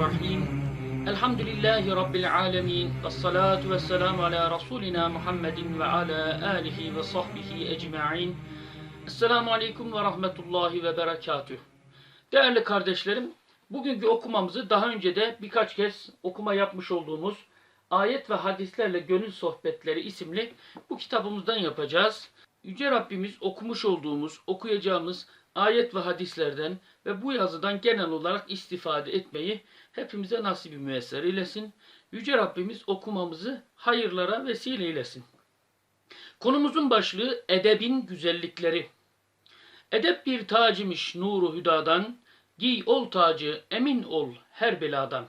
Bismillahirrahmanirrahim. Elhamdülillahi Rabbil alemin. Ve salatu ve selamu ala Resulina Muhammedin ve ala alihi ve sahbihi ecma'in. Esselamu aleyküm ve rahmetullahi ve berekatüh. Değerli kardeşlerim, bugünkü okumamızı daha önce de birkaç kez okuma yapmış olduğumuz Ayet ve Hadislerle Gönül Sohbetleri isimli bu kitabımızdan yapacağız. Yüce Rabbimiz okumuş olduğumuz, okuyacağımız ayet ve hadislerden ve bu yazıdan genel olarak istifade etmeyi hepimize nasibi müyesser eylesin. Yüce Rabbimiz okumamızı hayırlara vesile eylesin. Konumuzun başlığı edebin güzellikleri. Edep bir tacimiş nuru hüdadan, giy ol tacı emin ol her beladan.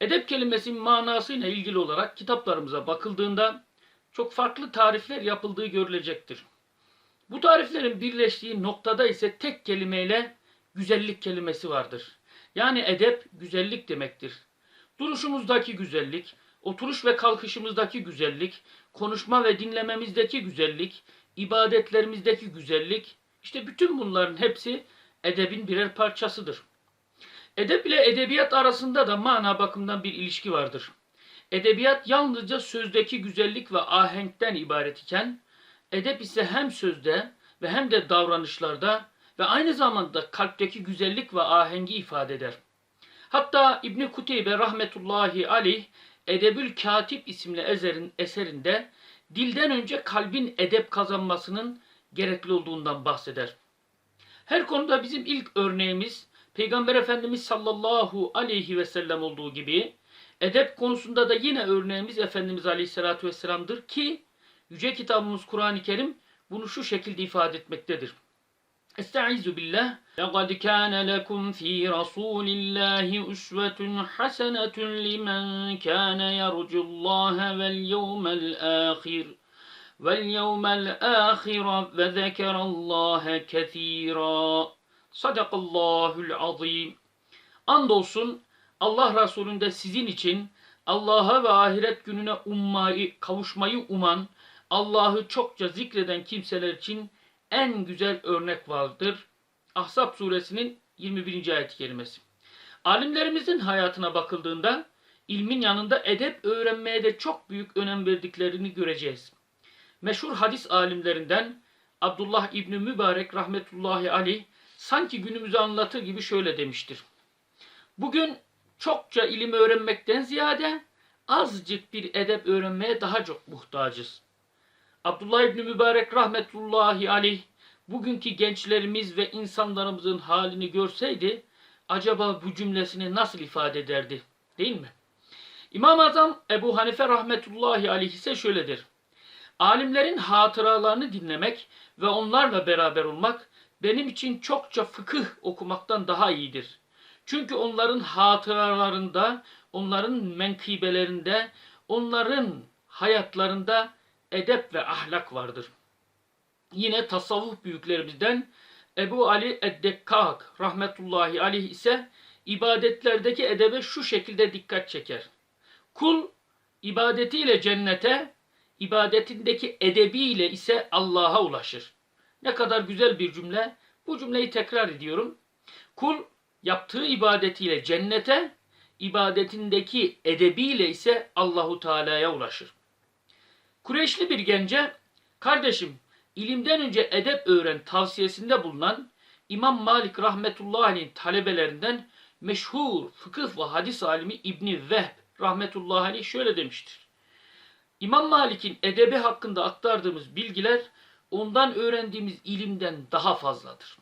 Edep kelimesinin manasıyla ilgili olarak kitaplarımıza bakıldığında çok farklı tarifler yapıldığı görülecektir. Bu tariflerin birleştiği noktada ise tek kelimeyle güzellik kelimesi vardır. Yani edep güzellik demektir. Duruşumuzdaki güzellik, oturuş ve kalkışımızdaki güzellik, konuşma ve dinlememizdeki güzellik, ibadetlerimizdeki güzellik, işte bütün bunların hepsi edebin birer parçasıdır. Edep ile edebiyat arasında da mana bakımından bir ilişki vardır. Edebiyat yalnızca sözdeki güzellik ve ahenkten ibaret iken, edep ise hem sözde ve hem de davranışlarda ve aynı zamanda kalpteki güzellik ve ahengi ifade eder. Hatta İbni Kuteybe rahmetullahi aleyh Edebül Katip isimli eserin, eserinde dilden önce kalbin edep kazanmasının gerekli olduğundan bahseder. Her konuda bizim ilk örneğimiz Peygamber Efendimiz sallallahu aleyhi ve sellem olduğu gibi edep konusunda da yine örneğimiz Efendimiz aleyhissalatü vesselam'dır ki Yüce kitabımız Kur'an-ı Kerim bunu şu şekilde ifade etmektedir. Estaizu billah. لَقَدْ كَانَ لَكُمْ ف۪ي رَسُولِ اللّٰهِ اُسْوَةٌ حَسَنَةٌ لِمَنْ كَانَ يَرْجُ اللّٰهَ وَالْيَوْمَ الْآخِرِ وَالْيَوْمَ الْآخِرَ وَذَكَرَ اللّٰهَ كَثِيرًا Sadakallahul azim. Andolsun Allah Resulü'nde sizin için Allah'a ve ahiret gününe ummayı, kavuşmayı uman, Allah'ı çokça zikreden kimseler için en güzel örnek vardır. Ahzab suresinin 21. ayet-i. Alimlerimizin hayatına bakıldığında ilmin yanında edep öğrenmeye de çok büyük önem verdiklerini göreceğiz. Meşhur hadis alimlerinden Abdullah İbni Mübarek rahmetullahi aleyh sanki günümüzü anlatır gibi şöyle demiştir. Bugün çokça ilim öğrenmekten ziyade azıcık bir edep öğrenmeye daha çok muhtacız. Abdullah İbni Mübarek rahmetullahi aleyh bugünkü gençlerimiz ve insanlarımızın halini görseydi acaba bu cümlesini nasıl ifade ederdi değil mi? İmam-ı Azam Ebu Hanife rahmetullahi aleyh ise şöyledir. Alimlerin hatıralarını dinlemek ve onlarla beraber olmak benim için çokça fıkıh okumaktan daha iyidir. Çünkü onların hatıralarında, onların menkıbelerinde, onların hayatlarında edep ve ahlak vardır. Yine tasavvuf büyüklerimizden Ebu Ali Eddekkak rahmetullahi aleyh ise ibadetlerdeki edebe şu şekilde dikkat çeker. Kul ibadetiyle cennete, ibadetindeki edebiyle ise Allah'a ulaşır. Ne kadar güzel bir cümle. Bu cümleyi tekrar ediyorum. Kul yaptığı ibadetiyle cennete, ibadetindeki edebiyle ise Allahu Teala'ya ulaşır. Kureyşli bir gence, kardeşim ilimden önce edep öğren tavsiyesinde bulunan İmam Malik rahmetullahi talebelerinden meşhur fıkıh ve hadis alimi İbni Vehb rahmetullahi şöyle demiştir. İmam Malik'in edebi hakkında aktardığımız bilgiler ondan öğrendiğimiz ilimden daha fazladır.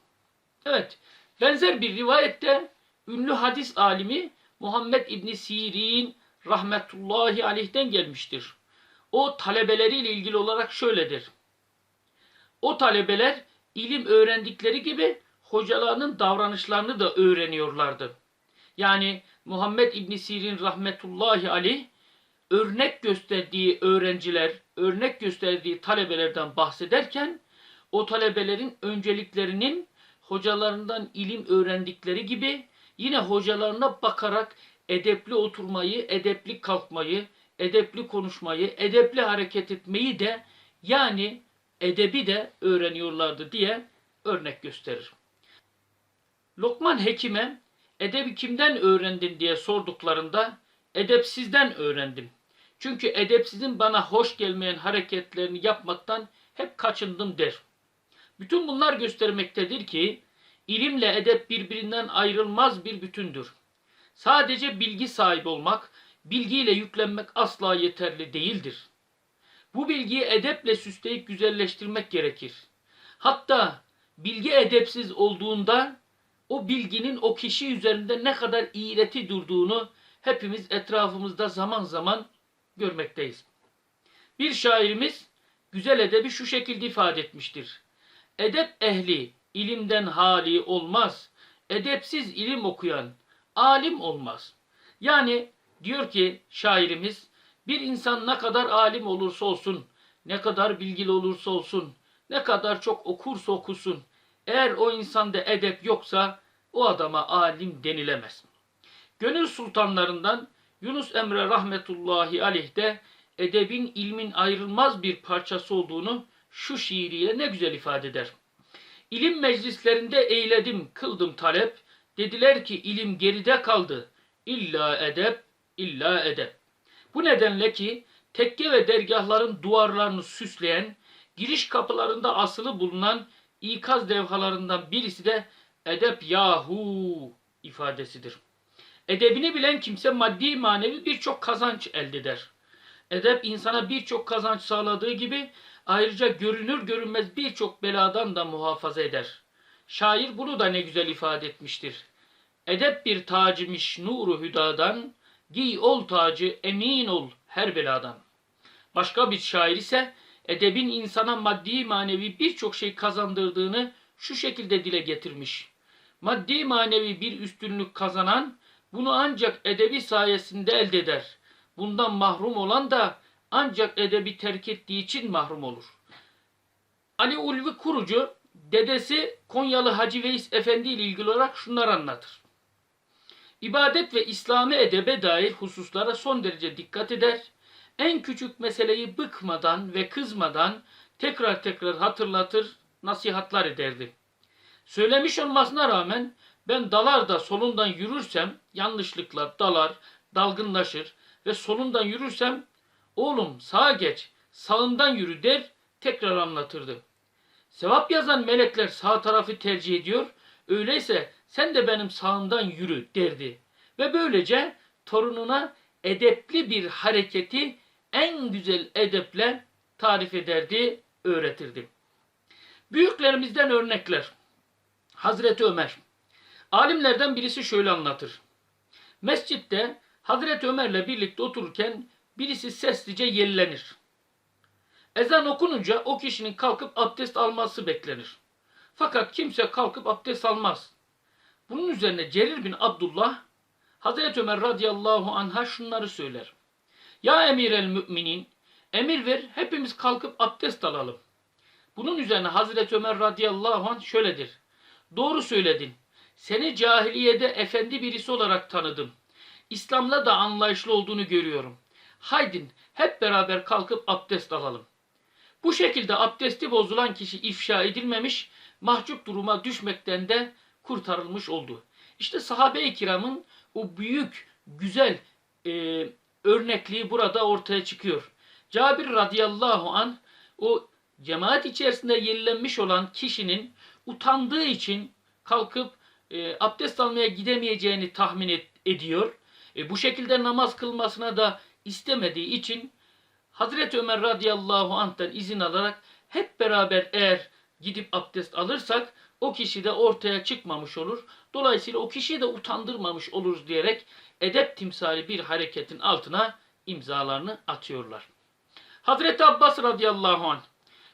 Evet, benzer bir rivayette ünlü hadis alimi Muhammed İbni Sirin rahmetullahi aleyh'ten gelmiştir. O talebeleriyle ilgili olarak şöyledir. O talebeler ilim öğrendikleri gibi hocalarının davranışlarını da öğreniyorlardı. Yani Muhammed İbni Sirin rahmetullahi aleyh örnek gösterdiği öğrenciler, örnek gösterdiği talebelerden bahsederken o talebelerin önceliklerinin hocalarından ilim öğrendikleri gibi yine hocalarına bakarak edepli oturmayı, edepli kalkmayı, edepli konuşmayı, edepli hareket etmeyi de yani edebi de öğreniyorlardı diye örnek gösterir. Lokman Hekim'e edebi kimden öğrendin diye sorduklarında edepsizden öğrendim. Çünkü edepsizin bana hoş gelmeyen hareketlerini yapmaktan hep kaçındım der. Bütün bunlar göstermektedir ki ilimle edep birbirinden ayrılmaz bir bütündür. Sadece bilgi sahibi olmak, bilgiyle yüklenmek asla yeterli değildir. Bu bilgiyi edeple süsleyip güzelleştirmek gerekir. Hatta bilgi edepsiz olduğunda o bilginin o kişi üzerinde ne kadar iğreti durduğunu hepimiz etrafımızda zaman zaman görmekteyiz. Bir şairimiz güzel edebi şu şekilde ifade etmiştir. Edep ehli ilimden hali olmaz. Edepsiz ilim okuyan alim olmaz. Yani diyor ki şairimiz bir insan ne kadar alim olursa olsun, ne kadar bilgili olursa olsun, ne kadar çok okursa okusun, eğer o insanda edep yoksa o adama alim denilemez. Gönül sultanlarından Yunus Emre rahmetullahi aleyh de edebin ilmin ayrılmaz bir parçası olduğunu şu şiiriyle ne güzel ifade eder. İlim meclislerinde eyledim, kıldım talep. Dediler ki ilim geride kaldı. İlla edep, illa edep. Bu nedenle ki tekke ve dergahların duvarlarını süsleyen, giriş kapılarında asılı bulunan ikaz levhalarından birisi de edep yahu ifadesidir. Edebini bilen kimse maddi manevi birçok kazanç elde eder. Edep insana birçok kazanç sağladığı gibi ayrıca görünür görünmez birçok beladan da muhafaza eder. Şair bunu da ne güzel ifade etmiştir. Edep bir tacimiş nuru hüdadan, giy ol tacı emin ol her beladan. Başka bir şair ise edebin insana maddi manevi birçok şey kazandırdığını şu şekilde dile getirmiş. Maddi manevi bir üstünlük kazanan bunu ancak edebi sayesinde elde eder. Bundan mahrum olan da ancak edebi terk ettiği için mahrum olur. Ali Ulvi Kurucu dedesi Konyalı Hacı Veys Efendi ile ilgili olarak şunları anlatır. İbadet ve İslami edebe dair hususlara son derece dikkat eder. En küçük meseleyi bıkmadan ve kızmadan tekrar tekrar hatırlatır, nasihatlar ederdi. Söylemiş olmasına rağmen ben dalarda solundan yürürsem yanlışlıkla dalar, dalgınlaşır ve solundan yürürsem oğlum sağa geç, sağından yürü der tekrar anlatırdı. Sevap yazan melekler sağ tarafı tercih ediyor, öyleyse sen de benim sağımdan yürü derdi. Ve böylece torununa edepli bir hareketi en güzel edeple tarif ederdi, öğretirdi. Büyüklerimizden örnekler. Hazreti Ömer. Alimlerden birisi şöyle anlatır. Mescitte Hazreti Ömer'le birlikte otururken birisi seslice yellenir. Ezan okununca o kişinin kalkıp abdest alması beklenir. Fakat kimse kalkıp abdest almaz. Bunun üzerine Cerir bin Abdullah Hazreti Ömer radıyallahu anh'a şunları söyler. Ya emir el müminin emir ver hepimiz kalkıp abdest alalım. Bunun üzerine Hazreti Ömer radıyallahu anh şöyledir. Doğru söyledin. Seni cahiliyede efendi birisi olarak tanıdım. İslam'la da anlayışlı olduğunu görüyorum. Haydin hep beraber kalkıp abdest alalım. Bu şekilde abdesti bozulan kişi ifşa edilmemiş, mahcup duruma düşmekten de kurtarılmış oldu. İşte sahabe-i kiramın o büyük, güzel e, örnekliği burada ortaya çıkıyor. Cabir radıyallahu an o cemaat içerisinde yenilenmiş olan kişinin utandığı için kalkıp e, abdest almaya gidemeyeceğini tahmin et, ediyor. E, bu şekilde namaz kılmasına da istemediği için Hazreti Ömer radıyallahu anh'tan izin alarak hep beraber eğer gidip abdest alırsak o kişi de ortaya çıkmamış olur. Dolayısıyla o kişiyi de utandırmamış oluruz diyerek edep timsali bir hareketin altına imzalarını atıyorlar. Hazreti Abbas radıyallahu anh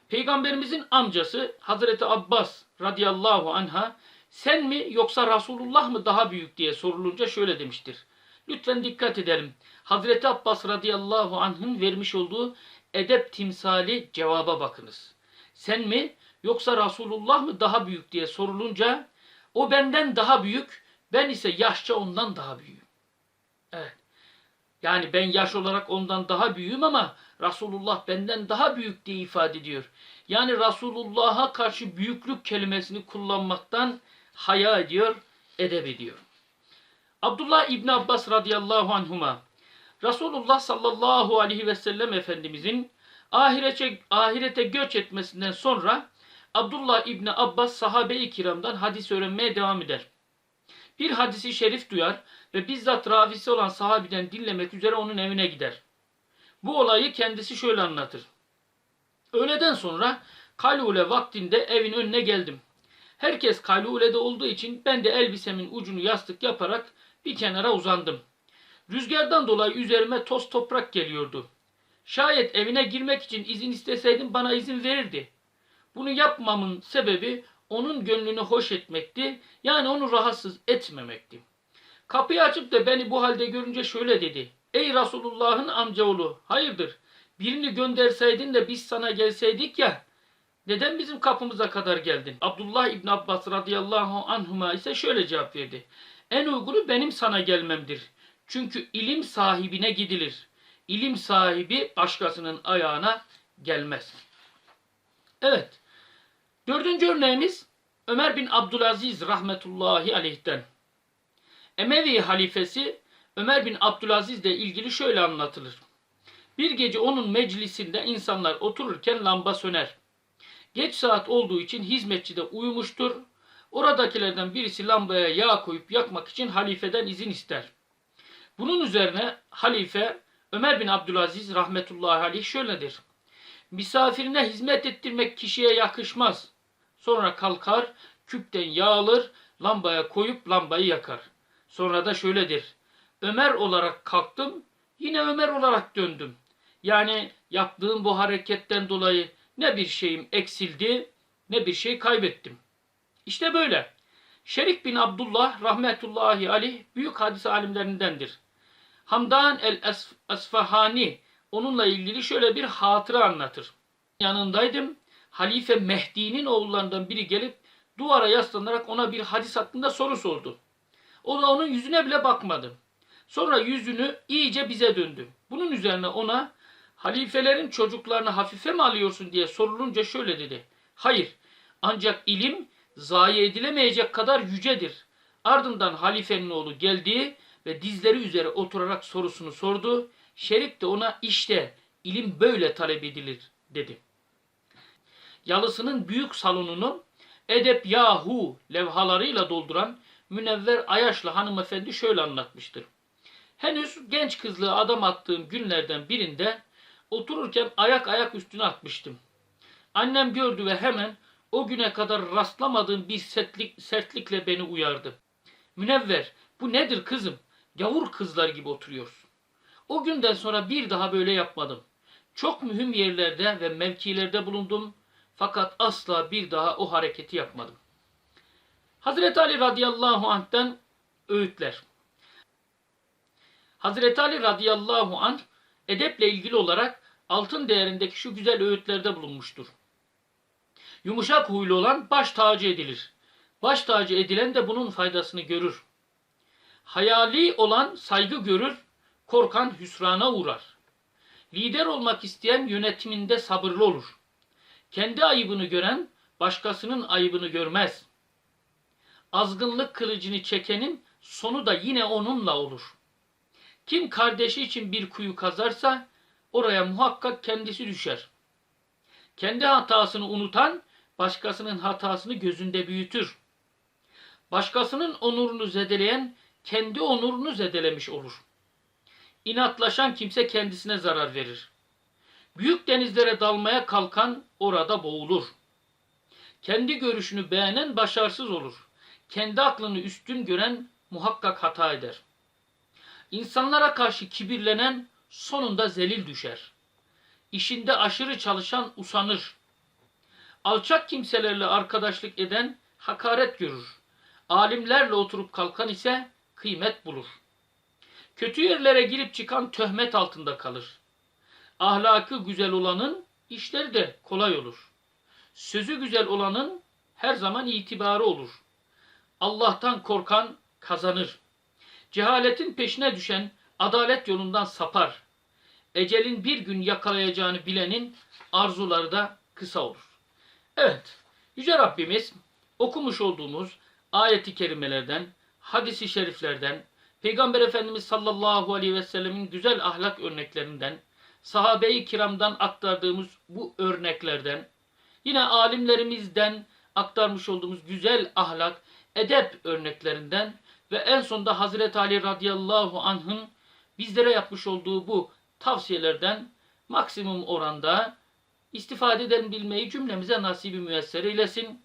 Peygamberimizin amcası Hazreti Abbas radıyallahu anha sen mi yoksa Resulullah mı daha büyük diye sorulunca şöyle demiştir. Lütfen dikkat edelim. Hazreti Abbas radıyallahu anh'ın vermiş olduğu edep timsali cevaba bakınız. Sen mi yoksa Resulullah mı daha büyük diye sorulunca o benden daha büyük, ben ise yaşça ondan daha büyüğüm. Evet. Yani ben yaş olarak ondan daha büyüğüm ama Resulullah benden daha büyük diye ifade ediyor. Yani Resulullah'a karşı büyüklük kelimesini kullanmaktan haya ediyor, edep ediyor. Abdullah İbni Abbas radıyallahu anhuma Resulullah sallallahu aleyhi ve sellem Efendimizin ahirete, ahirete göç etmesinden sonra Abdullah İbni Abbas sahabe-i kiramdan hadis öğrenmeye devam eder. Bir hadisi şerif duyar ve bizzat ravisi olan sahabiden dinlemek üzere onun evine gider. Bu olayı kendisi şöyle anlatır. Öğleden sonra Kalule vaktinde evin önüne geldim. Herkes Kalule'de olduğu için ben de elbisemin ucunu yastık yaparak bir kenara uzandım. Rüzgardan dolayı üzerime toz toprak geliyordu. Şayet evine girmek için izin isteseydim bana izin verirdi. Bunu yapmamın sebebi onun gönlünü hoş etmekti. Yani onu rahatsız etmemekti. Kapıyı açıp da beni bu halde görünce şöyle dedi. Ey Resulullah'ın amcaoğlu hayırdır birini gönderseydin de biz sana gelseydik ya neden bizim kapımıza kadar geldin? Abdullah İbn Abbas radıyallahu anhuma ise şöyle cevap verdi. En uygunu benim sana gelmemdir. Çünkü ilim sahibine gidilir. İlim sahibi başkasının ayağına gelmez. Evet. Dördüncü örneğimiz Ömer bin Abdülaziz rahmetullahi aleyh'ten. Emevi halifesi Ömer bin Abdülaziz ile ilgili şöyle anlatılır. Bir gece onun meclisinde insanlar otururken lamba söner. Geç saat olduğu için hizmetçi de uyumuştur. Oradakilerden birisi lambaya yağ koyup yakmak için halifeden izin ister. Bunun üzerine halife Ömer bin Abdülaziz rahmetullahi aleyh şöyledir. Misafirine hizmet ettirmek kişiye yakışmaz. Sonra kalkar, küpten yağ alır, lambaya koyup lambayı yakar. Sonra da şöyledir. Ömer olarak kalktım, yine Ömer olarak döndüm. Yani yaptığım bu hareketten dolayı ne bir şeyim eksildi, ne bir şey kaybettim. İşte böyle. Şerif bin Abdullah rahmetullahi aleyh büyük hadis alimlerindendir. Hamdan el-Asfahani onunla ilgili şöyle bir hatıra anlatır. Yanındaydım. Halife Mehdi'nin oğullarından biri gelip duvara yaslanarak ona bir hadis hakkında soru sordu. O da onun yüzüne bile bakmadı. Sonra yüzünü iyice bize döndü. Bunun üzerine ona halifelerin çocuklarını hafife mi alıyorsun diye sorulunca şöyle dedi. Hayır ancak ilim zayi edilemeyecek kadar yücedir. Ardından halifenin oğlu geldi ve dizleri üzere oturarak sorusunu sordu. Şerif de ona işte ilim böyle talep edilir dedi. Yalısının büyük salonunu Edep Yahu levhalarıyla dolduran Münevver Ayaşlı hanımefendi şöyle anlatmıştır. Henüz genç kızlığı adam attığım günlerden birinde otururken ayak ayak üstüne atmıştım. Annem gördü ve hemen o güne kadar rastlamadığım bir sertlik, sertlikle beni uyardı. Münevver bu nedir kızım? Gavur kızlar gibi oturuyorsun. O günden sonra bir daha böyle yapmadım. Çok mühim yerlerde ve mevkilerde bulundum fakat asla bir daha o hareketi yapmadım. Hazreti Ali radıyallahu anh'ten öğütler. Hazreti Ali radıyallahu anh edeple ilgili olarak altın değerindeki şu güzel öğütlerde bulunmuştur. Yumuşak huylu olan baş tacı edilir. Baş tacı edilen de bunun faydasını görür. Hayali olan saygı görür, korkan hüsrana uğrar. Lider olmak isteyen yönetiminde sabırlı olur. Kendi ayıbını gören başkasının ayıbını görmez. Azgınlık kılıcını çekenin sonu da yine onunla olur. Kim kardeşi için bir kuyu kazarsa oraya muhakkak kendisi düşer. Kendi hatasını unutan başkasının hatasını gözünde büyütür. Başkasının onurunu zedeleyen kendi onurunu zedelemiş olur. İnatlaşan kimse kendisine zarar verir. Büyük denizlere dalmaya kalkan orada boğulur. Kendi görüşünü beğenen başarısız olur. Kendi aklını üstün gören muhakkak hata eder. İnsanlara karşı kibirlenen sonunda zelil düşer. İşinde aşırı çalışan usanır. Alçak kimselerle arkadaşlık eden hakaret görür. Alimlerle oturup kalkan ise kıymet bulur. Kötü yerlere girip çıkan töhmet altında kalır. Ahlakı güzel olanın işleri de kolay olur. Sözü güzel olanın her zaman itibarı olur. Allah'tan korkan kazanır. Cehaletin peşine düşen adalet yolundan sapar. Ecelin bir gün yakalayacağını bilenin arzuları da kısa olur. Evet, Yüce Rabbimiz okumuş olduğumuz ayeti kerimelerden, hadisi şeriflerden, Peygamber Efendimiz sallallahu aleyhi ve sellemin güzel ahlak örneklerinden, sahabe-i kiramdan aktardığımız bu örneklerden, yine alimlerimizden aktarmış olduğumuz güzel ahlak, edep örneklerinden ve en sonunda Hazreti Ali radıyallahu anh'ın bizlere yapmış olduğu bu tavsiyelerden maksimum oranda istifade edebilmeyi cümlemize nasibi müyesser eylesin.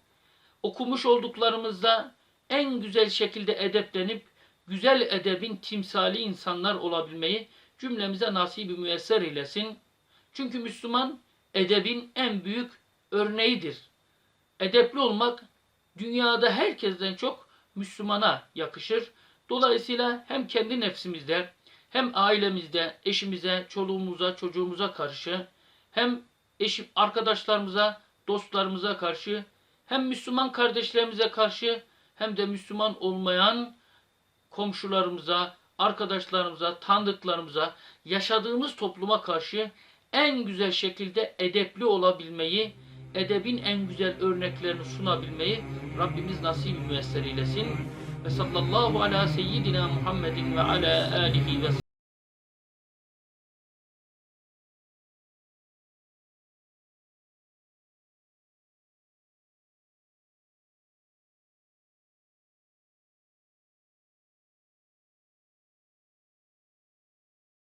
Okumuş olduklarımızda en güzel şekilde edeplenip güzel edebin timsali insanlar olabilmeyi cümlemize nasibi müyesser eylesin. Çünkü Müslüman edebin en büyük örneğidir. Edepli olmak dünyada herkesten çok Müslümana yakışır. Dolayısıyla hem kendi nefsimizde hem ailemizde, eşimize, çoluğumuza, çocuğumuza karşı hem eşim, arkadaşlarımıza, dostlarımıza karşı hem Müslüman kardeşlerimize karşı hem de Müslüman olmayan komşularımıza, arkadaşlarımıza, tanıdıklarımıza, yaşadığımız topluma karşı en güzel şekilde edepli olabilmeyi, edebin en güzel örneklerini sunabilmeyi Rabbimiz nasip müyesser eylesin. Ve sallallahu ala seyyidina Muhammedin ve ala alihi ve